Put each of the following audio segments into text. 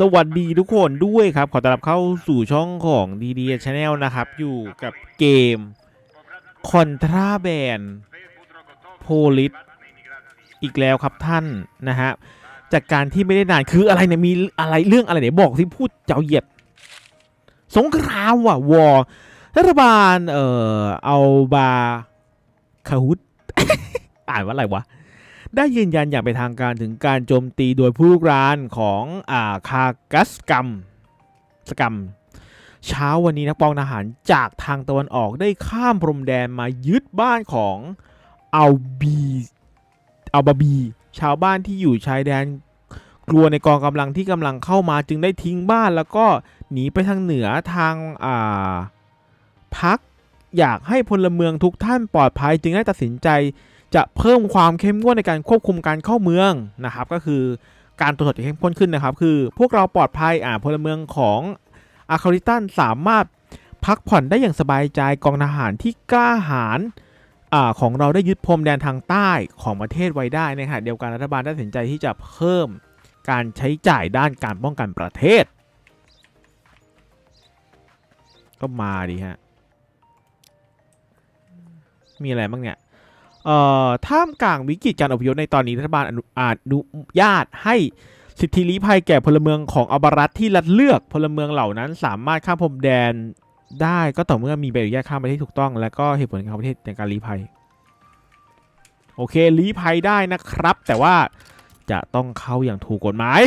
สวัสดีทุกคนด้วยครับ ขอต้อนรับเข้าสู่ช่องของ d d Channel นะครับ อยู่กับเกม Contraband Police อีกแล้วครับท่านนะฮะจากการที่ไม่ได้นานคืออะไรเนี่ยมีอะไรเรื่องอะไรเนี่ยบอกที่พูดเจ้าเหยียด สงครามว่ะวอรัฐบาลเอ่อเอาบาคาฮุดอ่านว่าอะไรวะ ได้ยืนยันอย่างเป็นทางการถึงการโจมตีโดยผู้รุกรานของอาคากัสกัมสกัมเช้าวันนี้นักปองทหารจากทางตะวันออกได้ข้ามพรมแดนมายึดบ้านของอัลบีอัลบาบี ชาวบ้านที่อยู่ชายแดนกลัวในกองกำลังที่กำลังเข้ามาจึงได้ทิ้งบ้านแล้วก็หนีไปทางเหนือทางอ่าพักอยากให้พลเมืองทุกท่านปลอดภัยจึงได้ตัดสินใจ จะเพิ่มความเข้มงวดในการควบคุมการเข้าเมืองนะครับก็คือการตรวจสอบที่เข้มข้นขึ้นนะครับ คือพวกเราปลอดภัยอ่าพลเมืองของอาคาริตันสามารถพักผ่อนได้อย่างสบายใจกองทหารที่กล้าหาญอ่าของเราได้ยึดพรมแดนทางใต้ของประเทศไว้ได้นะฮะเดียวกันรัฐบาลได้ตัดสินใจที่จะเพิ่มการใช้จ่ายด้านการป้องกันประเทศ ก็มาดีฮะ มีอะไรบ้างเนี่ย เอ่อท่ามกลางวิกฤตการอพยพในตอนนี้รัฐบาลอนุอนุญาตให้สิทธิลี้ภัยแก่พลเมืองของอัลบรัตที่รัฐเลือกพลเมืองเหล่านั้น สามารถข้ามพรมแดนได้ก็ต่อเมื่อมีใบอนุญาตข้ามประเทศถูกต้อง และก็เหตุผลการเข้าประเทศในการลี้ภัย โอเคลี้ภัยได้นะครับ แต่ว่าจะต้องเข้าอย่างถูกกฎหมาย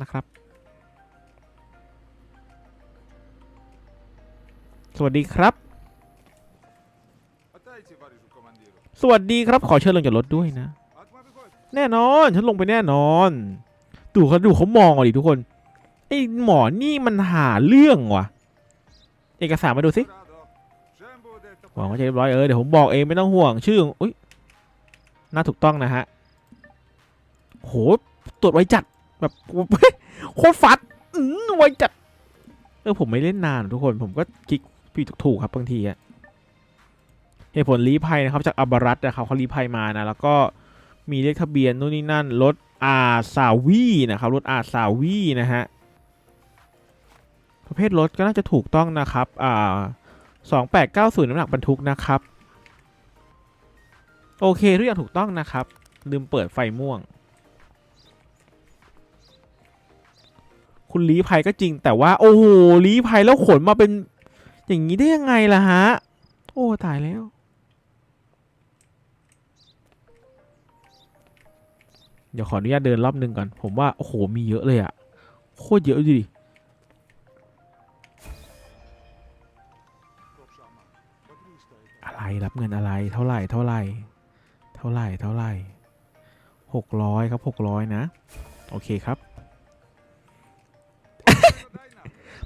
นะครับ สวัสดีครับ สวัสดีครับขอเชิญลงจากรถด้วยนะ แน่นอนฉันลงไปแน่นอนดูเขาดูเขามองอะดิทุกคนไอ้หมอนี่มันหาเรื่องว่ะ เอกสารมาดูสิหวังว่าจะเรียบร้อยเออเดี๋ยวผมบอกเองไม่ต้องห่วงชื่ออุ้ยน่าถูกต้องนะฮะโหตรวจไวจัดแบบโคตรฟัดไวจัดเออผมไม่เล่นนานทุกคนผมก็คลิกผิดถูกครับบางทีอะ เหตุผลลี้ภัยนะครับจากอับรัตนะครับเขาลี้ภัยมานะแล้วก็มีเลขทะเบียนนู่นนี่นั่นรถอาซาวีนะครับรถอาซาวีนะฮะประเภทรถก็น่าจะถูกต้องนะครับอ่า2890 น้ำหนักบรรทุกนะครับ โอเคทุกอย่างถูกต้องนะครับ ลืมเปิดไฟม่วง คุณลี้ภัยก็จริงแต่ว่า โอ้โหลี้ภัยแล้วขนมาเป็นอย่างนี้ได้ยังไงล่ะฮะ โอ้ ตายแล้ว เดี๋ยวขออนุญาตเดินรอบหนึ่งก่อน ผมว่าโอ้โหมีเยอะเลยอะโคตรเยอะดิอะไรรับเงินอะไรเท่าไหร่เท่าไหร่ เท่าไหร่เท่าไหร่หกร้อยครับหกร้อยนะ โอเคครับ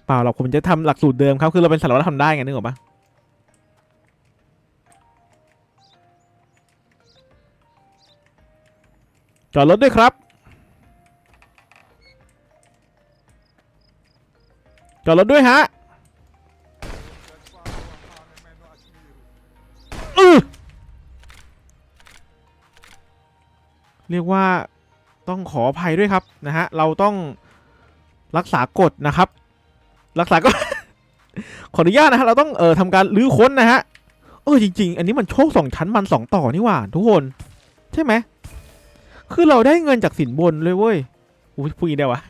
เปล่าเราผมจะทำหลักสูตรเดิมครับ คือเราเป็นสารวัตรทำได้ไงนึกออกปะ จอดรถด้วยครับ จอดรถด้วยฮะเรียกว่าต้องขออภัยด้วยครับนะฮะ เราต้องรักษากฎนะครับ รักษาก็ ขออนุญาตนะฮะ เราต้องเอ่อทำการลื้อค้นนะฮะ เออจริง ๆ อันนี้มันโชคสองชั้นมันสองต่อนี่หว่า ทุกคน ใช่ไหม คือเราได้เงินจากสินบนเลยเว้ยอุ้ยพูดย่างได้วะ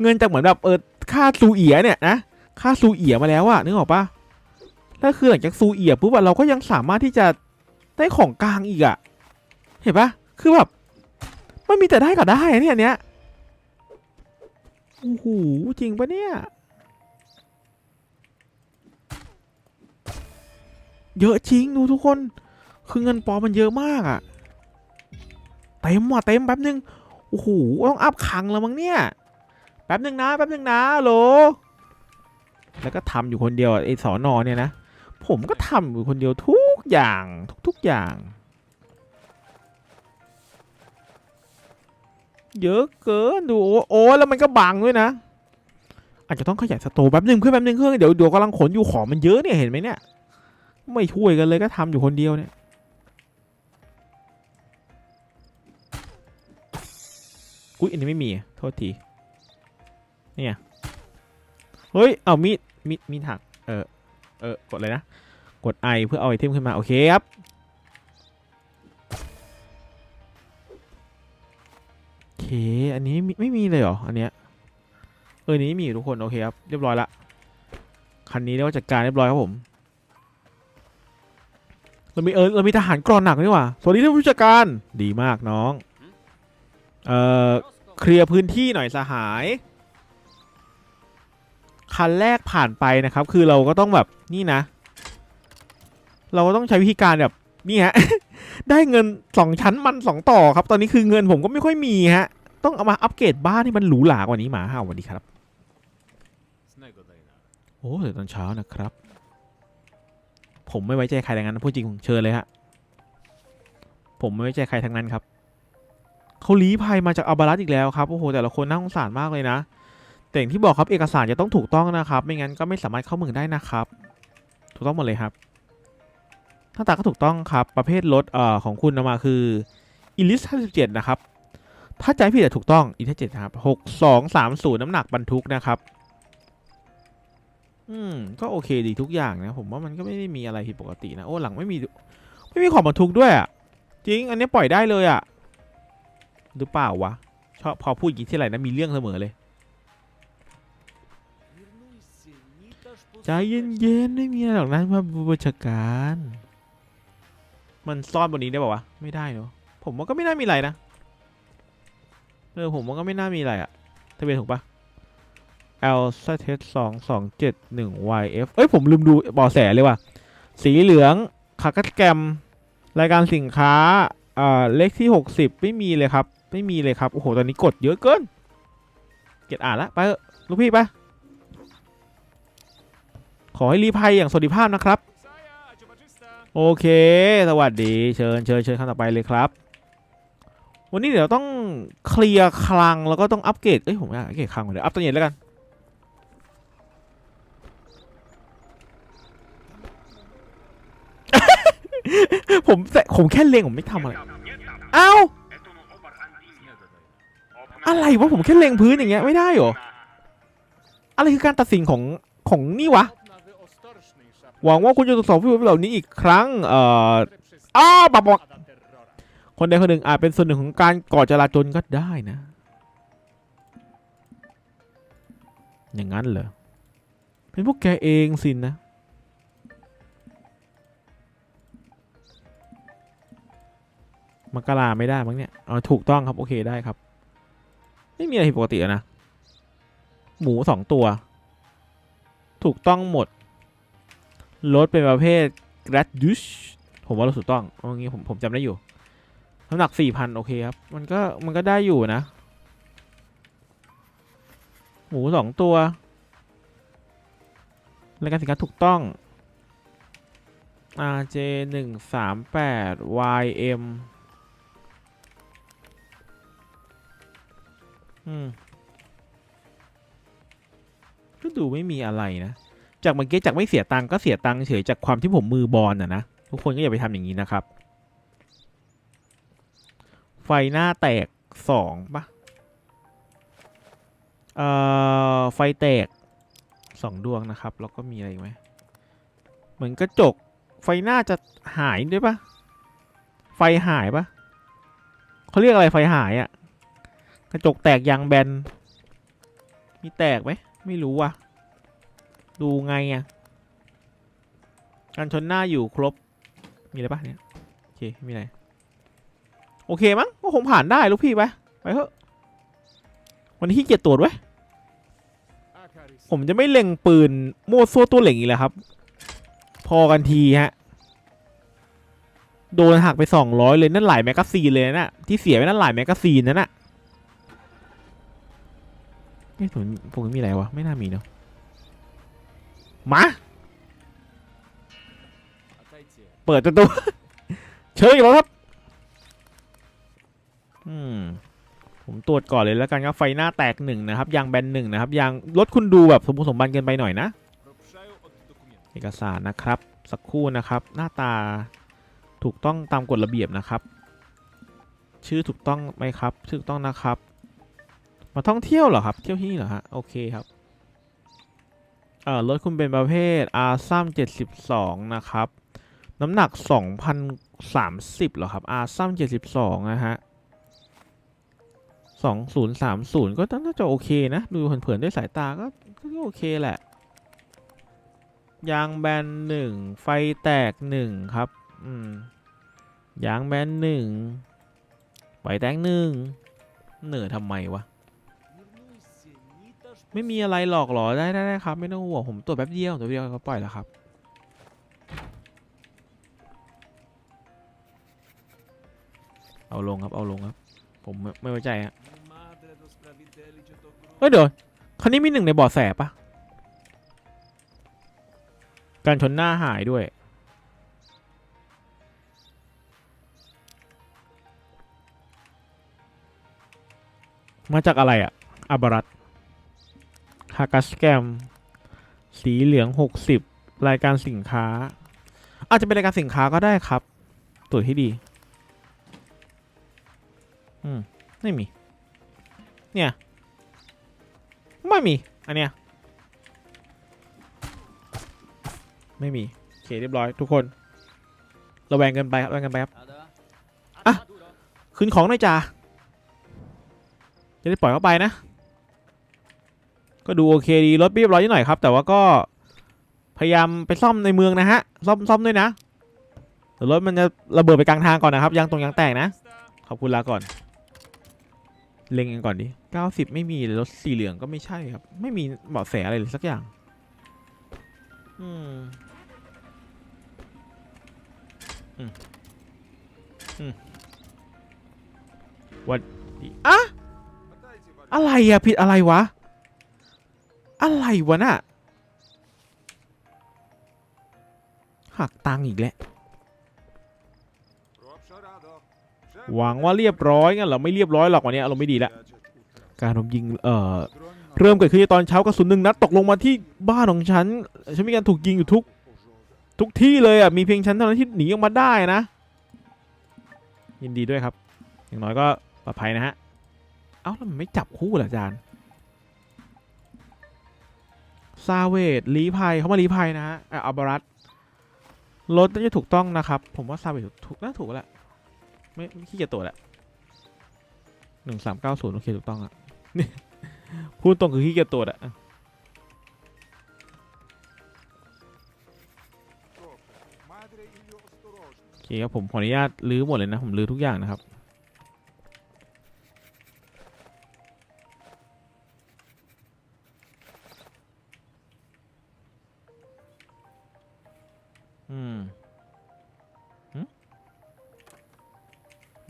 เงินจากเหมือนแบบเออค่าซูเอียเนี่ยนะค่าซูเอียมาแล้วอะนึกออกปะแล้วคือหลังจากซูเอียปุ๊บอะเราก็ยังสามารถที่จะได้ของกลางอีกอะเห็นปะคือแบบมันมีแต่ได้กับได้เนี่ยเนี้ยโอ้โหจริงปะเนี่ยเยอะจริงดูทุกคน คือเงินปอมมันเยอะมากอะ เต็มว่ะเต็มแป๊บนึงโอ้โหต้องอัพคังแล้วมั้งเนี่ยแป๊บนึงนะแป๊บนึงนะโหลแล้วก็ทำอยู่คนเดียวไอ้สอนอเนี่ยนะ ผมก็ทำอยู่คนเดียวทุกอย่างทุกๆอย่าง เยอะเกินดูโอ้โอ้แล้วมันก็บังด้วยนะ อาจจะต้องขยายสโตร์แป๊บหนึ่งเพื่อนแป๊บหนึ่งเครื่องเดี๋ยวเดี๋ยวกำลังขนอยู่ของมันเยอะเนี่ยเห็นไหมเนี่ย ไม่ช่วยกันเลยก็ทำอยู่คนเดียวเนี่ย อุ้ยอันนี้ไม่มี โทษทีเนี่ยเฮ้ย เอามีด มีด มีดหัก เออ เออ กดเลยนะ กดไอเพื่อเอาไอเทมขึ้นมา โอเคครับ โอเค อันนี้ไม่ไม่มีเลยเหรอ อันเนี้ย เออ นี้มีอยู่ทุกคน โอเคครับ เรียบร้อยละ คันนี้เรียกว่าจัดการเรียบร้อยครับผม เรามีเออ เรามีทหารกรอนหนักนี่หว่า สวัสดีท่านผู้จัดการ ดีมากน้อง เอ่อเคลียร์พื้นที่หน่อยสหาย คันแรกผ่านไปนะครับ คือเราก็ต้องแบบนี่นะ เราก็ต้องใช้วิธีการแบบนี่ฮะ ได้เงินสองชั้นมันสองต่อครับ ตอนนี้คือเงินผมก็ไม่ค่อยมีฮะ ต้องเอามาอัปเกรดบ้านให้มันหรูหรากว่านี้หมาห่าสวัสดีครับโอ้เดี๋ยวตอนเช้านะครับ ผมไม่ไว้ใจใครทั้งนั้นพูดจริงเชิญเลยฮะผมไม่ไว้ใจใครทั้งนั้นครับ เขาลี้ภัยมาจากอัลบารัสอีกแล้วครับโอ้โหแต่ละคนน่าสงสารมากเลยนะ แต่อย่างที่บอกครับเอกสารจะต้องถูกต้องนะครับ ไม่งั้นก็ไม่สามารถเข้าเมืองได้นะครับ ถูกต้องหมดเลยครับหน้าตาก็ถูกต้องครับประเภทรถเอ่อของคุณนำมาคืออิลิส57นะครับถ้าใจผิดอะถูกต้องอิลิส57ครับ6230 น้ำหนักบรรทุกนะครับอืมก็โอเคดีทุกอย่างนะ ผมว่ามันก็ไม่ได้มีอะไรผิดปกตินะ โอ้หลังไม่มี ไม่มีของบรรทุกด้วยอะ จริง อันนี้ปล่อยได้เลยอะ หรือเปล่าวะชอบพอพูดอย่างนี้ที่ไรนะมีเรื่องเสมอเลย ใจเย็นๆไม่มีอะไรหรอกนะพระบัญชาการ มันซ่อนบนนี้ได้ป่าวะไม่ได้เนอะผมว่าก็ไม่น่ามีอะไรนะเออผมว่าก็ไม่น่ามีอะไรอะทะเบียนถูกปะ L Z T สองสองเจ็ดหนึ่ง Y F เอ้ย ผมลืมดูบอแสเลยว่ะ สีเหลืองคากัดแกรมรายการสินค้า อ่า เลขที่หกสิบไม่มีเลยครับ ไม่มีเลยครับโอ้โหตอนนี้กดเยอะเกิน เก็บอ่านละไปลูกพี่ไปขอให้รีภัยอย่างสวัสดิภาพนะครับ โอเค สวัสดีเชิญเชิญเชิญขั้นต่อไปเลยครับ วันนี้เดี๋ยวต้องเคลียร์คลังแล้วก็ต้องอัปเกรดเอ้ยผมอยากอัปเกรดคลังเดี๋ยวอัปตัวเย็นแล้วกันผมแต่ผมแค่เลงผมไม่ทำอะไร เอ้า อะไรวะผมแค่เลงพื้นอย่างเงี้ยไม่ได้เหรอ อะไรคือการตัดสินของของนี่วะ หวังว่าคุณจะตรวจสอบผู้เหล่านี้อีกครั้ง เอ่ออ้าบักบักคนใดคนหนึ่งอาจเป็นส่วนหนึ่งของการก่อจราจนก็ได้นะ อย่างนั้นเหรอ เป็นพวกแกเองสินนะมักกะลาไม่ได้มั้งเนี่ยเอาถูกต้องครับ โอเคได้ครับ ไม่มีอะไรผิดปกตินะ หมูสองตัว ถูกต้องหมด รถเป็นประเภท g r a d u s ผมว่ารถถูกต้องเอางี้ผมผมจำได้อยู่ น้ำหนักสี่พันโอเคครับ มันก็มันก็ได้อยู่นะ หมูสองตัวรายการสินค้าถูกต้อง RJ หนึ่งสามแปด YM ก็ดูไม่มีอะไรนะ จากเมื่อกี้จากไม่เสียตังค์ก็เสียตังค์เฉยจากความที่ผมมือบอลน่ะนะทุกคนก็อย่าไปทำอย่างนี้นะครับ ไฟหน้าแตกสองปะเอ่อไฟแตกสองดวงนะครับ แล้วก็มีอะไรไหมเหมือนกระจก ไฟหน้าจะหายด้วยปะไฟหายปะเขาเรียกอะไรไฟหายอะ่ะ กระจกแตกยางแบน มีแตกไหม ไม่รู้ว่ะ ดูไงอะ่ะการชนหน้าอยู่ครบ มีอะไรปะเนี่ย โอเค มีอะไร โอเคมั้ง ก็คงผ่านได้ลูกพี่ไป ไปเถอะ วันนี้ขี้เกียจตรวจไว้ผมจะไม่เล็งปืนโม่ซั่วตัวเหล่งอีกแล้วครับ พอกันทีฮะ โดนหักไปสองร้อยเลยนั่นหลายแมกกาซีนเลยนะที่เสียไปนั่นหลายแมกกาซีนนั่นน่ะ ไม่ผมผมมีอะไรวะ ไม่น่ามีเนาะมา เปิดประตู เชิญอีกแล้วครับ อืม ผมตรวจก่อนเลยแล้วกันครับ ไฟหน้าแตกหนึ่งนะครับ ยางแบนหนึ่งนะครับ ยางรถคุณดูแบบสมบูรณ์สมบันเกินไปหน่อยนะ เอกสารนะครับ สักครู่นะครับ หน้าตาถูกต้องตามกฎระเบียบนะครับ ชื่อถูกต้องไหมครับ ถูกต้องนะครับ มาท่องเที่ยวเหรอครับ เที่ยวที่นี่เหรอฮะ โอเคครับ เอ่อ รถคุณเป็นประเภท R ซัม72นะครับ น้ำหนัก2,030เหรอครับ R ซัม72นะฮะ2030ก็น่าจะโอเคนะ ดูเผินๆด้วยสายตาก็ก็โอเคแหละ ยางแบนหนึ่ง ไฟแตกหนึ่งครับ อืม ยางแบนหนึ่ง ไฟแตกหนึ่ง เหนื่อยทำไมวะ ไม่มีอะไรหรอกหรอได้ได้ได้ครับ ไม่ต้องห่วงผมตรวจแป๊บเดียวตัวเดียวก็ปล่อยแล้วครับ เอาลงครับเอาลงครับ ผมไม่ไว้ใจฮะเฮ้ยเดี๋ยวคันนี้มีหนึ่งในเบอดแสปะการชนหน้าหายด้วยมาจากอะไรอะอาบารัต ฮากัสแกม สีเหลือง 60 รายการสินค้า อาจจะเป็นรายการสินค้าก็ได้ครับตรวจให้ดี อืม ไม่มี เนี่ย ไม่มี อันเนี้ย ไม่มี โอเค เรียบร้อยทุกคน ระแวงกันไปครับระแวงกันไปครับ อะ ขึ้นของหน่อยจ้าจะได้ปล่อยเข้าไปนะ ก็ดูโอเคดีรถเรียบร้อยนิดหน่อยครับ แต่ว่าก็พยายามไปซ่อมในเมืองนะฮะซ่อมซ่อมด้วยนะเดี๋ยวรถมันจะระเบิดไปกลางทางก่อนนะครับยางตรงยางแตกนะ ขอบคุณลาก่อนเล็งกันก่อนดิ90 ไม่มีรถสีเหลืองก็ไม่ใช่ครับ ไม่มีเบาะแสอะไรเลยสักอย่างอืมอืมอืมวันดีอะอะไรอะผิดอะไรวะ อะไรวะน่ะหักตังอีกแล้วหวังว่าเรียบร้อยงั้นเหรอไม่เรียบร้อยหรอกวันนี้อารมณ์ไม่ดีแล้วการผมยิงเอ่อเริ่มเกิดขึ้นตอนเช้ากระสุนหนึ่งนัดตกลงมาที่บ้านของฉันฉันมีการถูกยิงอยู่ทุก ทุกที่เลยอะมีเพียงฉันเท่านั้นที่หนีออกมาได้นะ ยินดีด้วยครับ อย่างน้อยก็ปลอดภัยนะฮะเอ้าแล้วมันไม่จับคู่เหรออาจารย์ ซาเวดลีภัยเขามาลีภัยนะฮะอะอัลบารัตรถน่าจะถูกต้องนะครับ ผมว่าซาเวดถูกน่าถูกแล้วแหละไม่ขี้เกียจตัวจแหละหนึ่งสามเก้าศูนย์โอเคถูกต้องอะนี่พูดตรงคือขี้เกียจตัวจอะโอเคครับผมขออนุญาตลื้อหมดเลยนะ ผมลื้อทุกอย่างนะครับ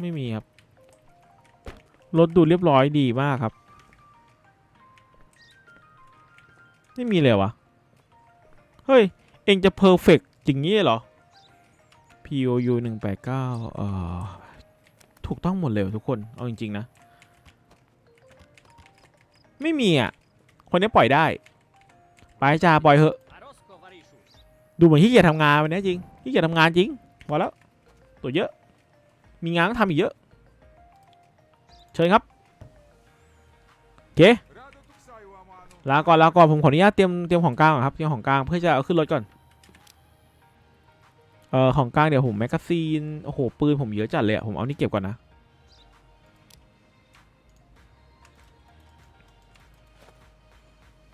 ไม่มีครับ รถดูเรียบร้อยดีมากครับ ไม่มีเลยวะ เฮ้ย เองจะเพอร์เฟกจริงงี้เหรอ POU หนึ่งแปดเก้าเอ่อ ถูกต้องหมดเลยทุกคน เอาจริง ๆ นะ ไม่มีอะ คนนี้ปล่อยได้ ไปจ้าปล่อยเหอะ ดูเหมือนขี้เกียจทำงานวันนี้จริงขี้เกียจทำงานจริงพอแล้ว ตัวเยอะ มีงานต้องทำอีกเยอะ เชิญครับโอเคลาก่อนลาก่อนผมขออนุญาตเตรียมเตรียมของกลางครับเตรียมของกลางเพื่อจะเอาขึ้นรถก่อนเอ่อของกลางเดี๋ยวผมแมกกาซีนโอ้โหปืนผมเยอะจัดเลยอะผมเอานี่เก็บก่อนนะ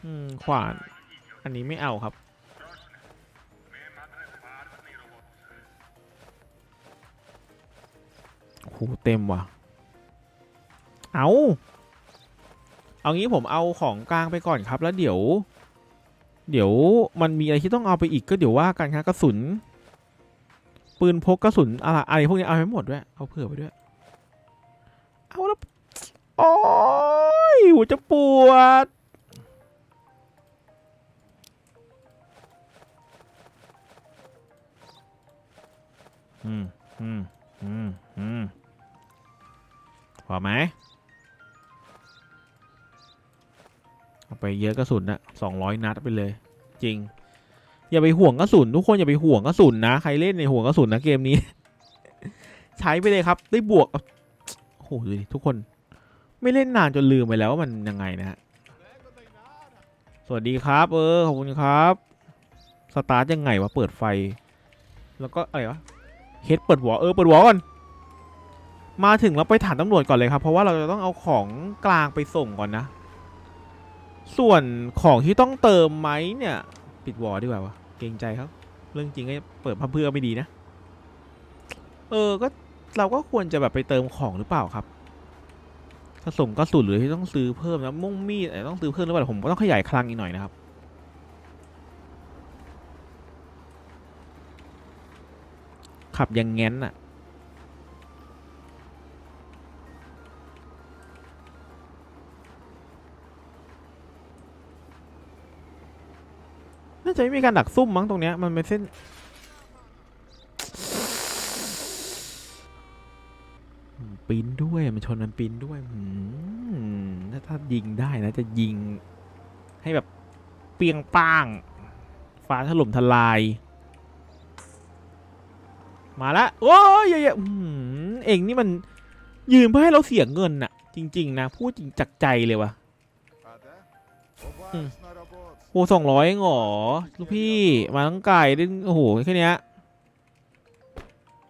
อืมขวาน อันนี้ไม่เอาครับ โหเต็มว่ะ เอาเอางี้ผมเอาของกลางไปก่อนครับแล้วเดี๋ยว เดี๋ยวมันมีอะไรที่ต้องเอาไปอีกก็เดี๋ยวว่ากันครับกระสุน ปืนพกกระสุนอะไรอะไรพวกนี้เอาไปหมดด้วยเอาเผื่อไปด้วย เอาแล้วโอ้ยหัวจะปวดอืมอืม อืมอืมพอไหมเอาไปเยอะกระสุนนะสองร้อยนัดไปเลย จริง อย่าไปห่วงกระสุนทุกคนอย่าไปห่วงกระสุนนะ ใครเล่นในห่วงกระสุนนะเกมนี้ ใช้ไปเลยครับ ได้บวกโอ้โหดูดิทุกคน ไม่เล่นนานจนลืมไปแล้วว่ามันยังไงนะฮะสวัสดีครับ เออขอบคุณครับ สตาร์ทยังไงวะเปิดไฟ แล้วก็อะไรวะ เฮดเปิดหัวเออเปิดหัวก่อนมาถึงแล้วไปถามตำรวจก่อนเลยครับ เพราะว่าเราจะต้องเอาของกลางไปส่งก่อนนะ ส่วนของที่ต้องเติมไหมเนี่ย ปิดวอลดีกว่าวะเกรงใจครับ เรื่องจริงก็เปิดพับเพื่อไม่ดีนะ เออก็เราก็ควรจะแบบไปเติมของหรือเปล่าครับผสมกระสุนหรือที่ต้องซื้อเพิ่มนะมุ่งมีดต้องซื้อเพิ่มหรือเปล่าผมก็ต้องขยายคลังอีกหน่อยนะครับ ขับยังงั้นน่ะน่าจะไม่มีการดักซุ่มมั้งตรงเนี้ยมันเป็นเส้น ปีนด้วยมันชนมันปีนด้วยถ้าถ้ายิงได้นะจะยิงให้แบบเปียงป้าง ฟ้าถล่มทลาย มาละโอ้ยอย่ๆเองนี่มันยืมเพื่อให้เราเสียเงินน่ะ จริง ๆ นะ พูดจริงจากใจเลยวะโอ้สองร้อยงหรอลูกพี่ มาทั้งไก่ดิ้นโอ้โห แค่เนี้ย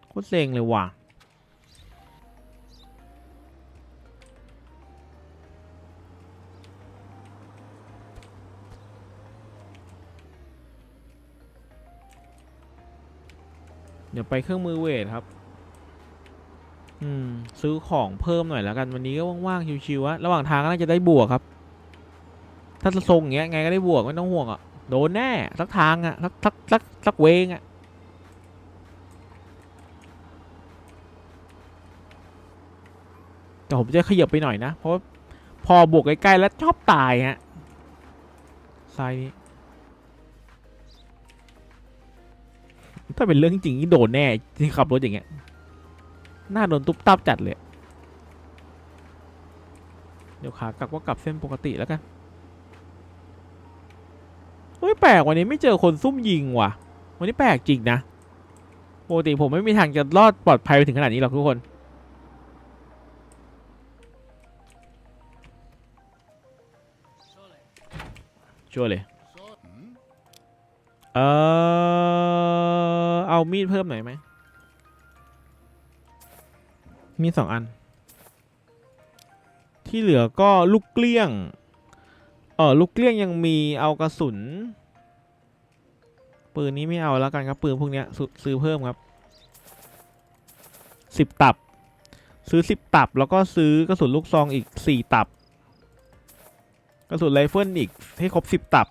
โคตรเซ็งเลยว่ะ ดี๋ยวไปเครื่องมือเวทครับ อืม ซื้อของเพิ่มหน่อยแล้วกัน วันนี้ก็ว่างๆ ชิวๆอะระหว่างทางก็น่าจะได้บวกครับ ถ้าจะทรงอย่างเงี้ยไงก็ได้บวกไม่ต้องห่วงอะโดนแน่สักทางอะสักสักสักสักเวงอะแต่ผมจะขยับไปหน่อยนะ เพราะพอบวกใกล้ๆแล้วชอบตายฮะซ้ายนี้ ถ้าเป็นเรื่องจริงนี่โดนแน่ที่ขับรถอย่างเงี้ยหน้าโดนตุ๊บตับจัดเลย เดี๋ยวขากลับก็กลับเส้นปกติแล้วกันเฮ้ยแปลกวันนี้ไม่เจอคนซุ่มยิงว่ะ วันนี้แปลกจริงนะปกติผมไม่มีทางจะรอดปลอดภัยไปถึงขนาดนี้หรอกทุกคนชัวร์เลยเออเอ มีดเพิ่มหน่อยไหม มีสองอัน ที่เหลือก็ลูกเกลี้ยง เออลูกเกลี้ยงยังมีเอากระสุน ปืนนี้ไม่เอาแล้วกันครับปืนพวกนี้ซื้อเพิ่มครับสิบตับ ซื้อสิบตับ แล้วก็ซื้อกระสุนลูกซองอีกสี่ตับ กระสุนไรเฟิลอีกให้ครบสิบตับ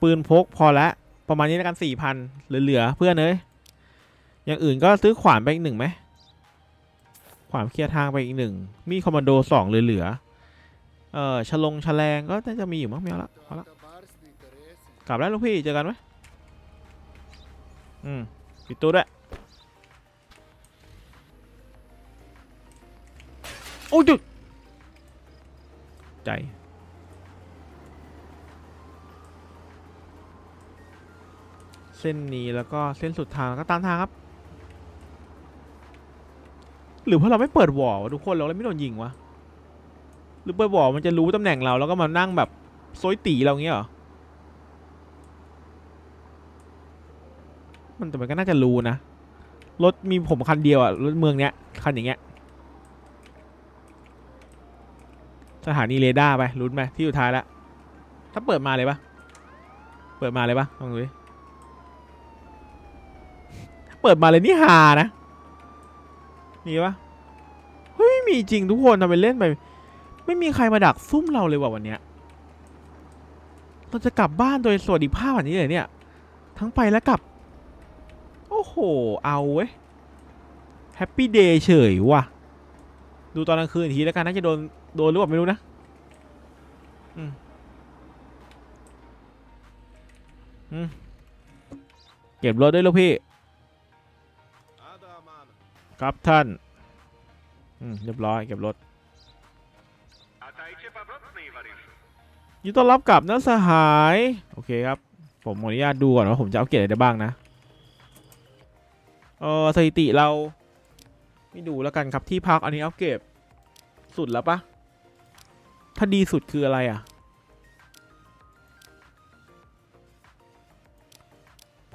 ปืนพกพอและ ประมาณนี้แล้วกันสี่พันเหลือๆเพื่อนเอ้ยอย่างอื่นก็ซื้อขวานไปอีกหนึ่งไหมขวานเคลียร์ทางไปอีกหนึ่งมีคอมมานโดสองเหลือๆเออฉลงฉลงก็น่าจะมีอยู่มั้งไม่เอาละเอาละกลับแล้วลูกพี่เจอกันไหมอืมปิดตัวด้วยโอ้ยจุดใจ ส้นนี้แล้วก็เส้นสุดทางแล้วก็ตามทางครับ หรือเพราะเราไม่เปิดวอลวะทุกคนเราเลยไม่โดนยิงวะหรือเปิดวอลมันจะรู้ตำแหน่งเราแล้วก็มานั่งแบบโซยตีเราเงี้ยเหรอมันแต่มันก็น่าจะรู้นะรถมีผมคันเดียวอะรถเมืองเนี้ยคันอย่างเงี้ยสถานีเรดาร์ไปลุ้นไปที่สุดท้ายแล้วถ้าเปิดมาเลยปะเปิดมาเลยปะลองดูดิ เปิดมาเลยนี่หานะ มีปะเฮ้ยไม่มีจริงทุกคนทำไปเล่นไป ไม่มีใครมาดักซุ่มเราเลยว่ะวันเนี้ย เราจะกลับบ้านโดยสวัสดิภาพแบบนี้เลยเนี่ย ทั้งไปและกลับ โอ้โห เอาเว้ย แฮปปี้เดย์เฉยว่ะ ดูตอนกลางคืนทีแล้วกันน่าจะโดน โดนหรือเปล่าไม่รู้นะเก็บรถด้วยลูกพี่ ครับท่านเรียบร้อยเก็บรถยินต้อนรับกลับนะสหาย โอเคครับ ผมขออนุญาตดูก่อนว่าผมจะเอาเกรดอะไรได้บ้างนะ เออสถิติเราไม่ดูแล้วกันครับที่พักอันนี้เอาเก็บสุดแล้วปะถ้าดีสุดคืออะไรอะ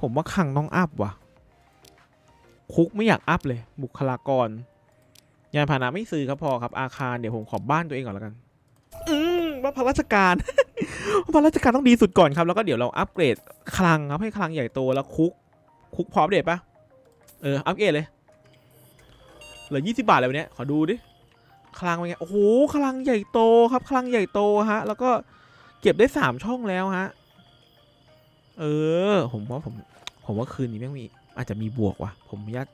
ผมว่าขังต้องอัพว่ะ คุกไม่อยากอัพเลย บุคลากร ยานพาหนะไม่ซื้อครับพอครับ อาคารเดี๋ยวผมขอบ้านตัวเองก่อนแล้วกัน อืมว่าพระราชการ พระราชการต้องดีสุดก่อนครับ แล้วก็เดี๋ยวเราอัปเกรดคลังครับให้คลังใหญ่โตแล้วคุก คุกพร้อมเดทปะเอออัปเกรดเลยเหลือยี่สิบาทเลยวันเนี้ยขอดูดิคลังเป็นไงโอ้โหคลังใหญ่โตครับ คลังใหญ่โตฮะ แล้วก็เก็บได้สามช่องแล้วฮะ เออ ผมว่าผม ผมว่าคืนนี้แม่งมี อาจจะมีบวกว่ะ ผมอยาก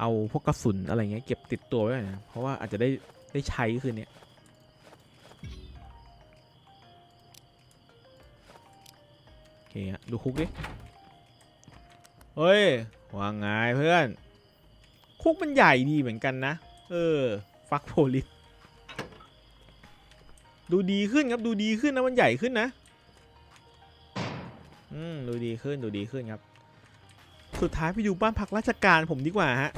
เอาพวกกระสุนอะไรเงี้ยเก็บติดตัวไว้หน่อยนะ เพราะว่าอาจจะได้ได้ใช้คืนเนี้ยโอเคฮะดูคุกดิ เฮ้ยว่าไงเพื่อน คุกมันใหญ่ดีเหมือนกันนะ เออ ฟักโพลิสดูดีขึ้นครับ ดูดีขึ้นนะ มันใหญ่ขึ้นนะ อืม ดูดีขึ้น ดูดีขึ้นครับ สุดท้ายไปดูบ้านพักราชการผมดีกว่าฮะ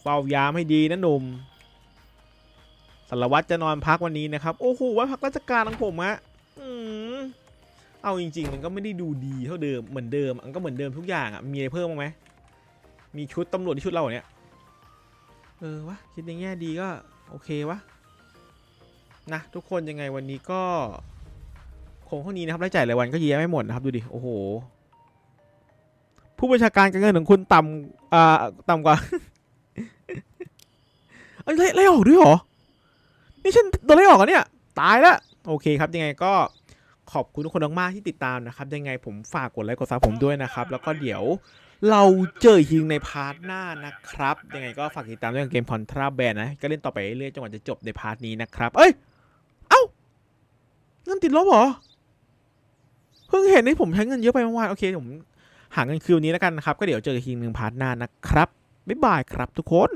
เฝ้ายามให้ดีนะหนุ่มสารวัตรจะนอนพักวันนี้นะครับโอ้โหบ้านพักราชการของผมฮะอืมเอาจริง ๆ มันก็ไม่ได้ดูดีเท่าเดิมเหมือนเดิมมันก็เหมือนเดิมทุกอย่างอะมีอะไรเพิ่มบ้างไหมมีชุดตำรวจที่ชุดเราเหรอเนี่ยเออวะคิดในแง่ดีก็โอเควะนะทุกคนยังไงวันนี้ก็คงเท่านี้นะครับรายจ่ายรายวันก็เยอะไม่หมดนะครับดูดิโอ้โห ผู้บัญชาการการเงินของคุณต่ำอ่าต่ำกว่าเอ้ยไล่ออกด้วยเหรอ นี่ฉันโดนไล่ออกอะเนี่ย ตายแล้ว โอเคครับยังไงก็ขอบคุณทุกคนมากๆที่ติดตามนะครับ ยังไงผมฝากกดไลค์กดซับผมด้วยนะครับ แล้วก็เดี๋ยวเราเจอยิงในพาร์ทหน้านะครับ ยังไงก็ฝากติดตามเรื่องเกมคอนทราแบนนะ ก็เล่นต่อไปเรื่อยๆจนกว่าจะจบในพาร์ทนี้นะครับ เอ้ย เอ้าเงินติดลบเหรอ เพิ่งเห็นนี่ผมใช้เงินเยอะไปเมื่อวาน โอเคผม หาเงินคืนนี้แล้วกันนะครับ ก็เดี๋ยวเจอกันทีหนึ่งพาร์ทหน้านะครับ บ๊ายบายครับทุกคน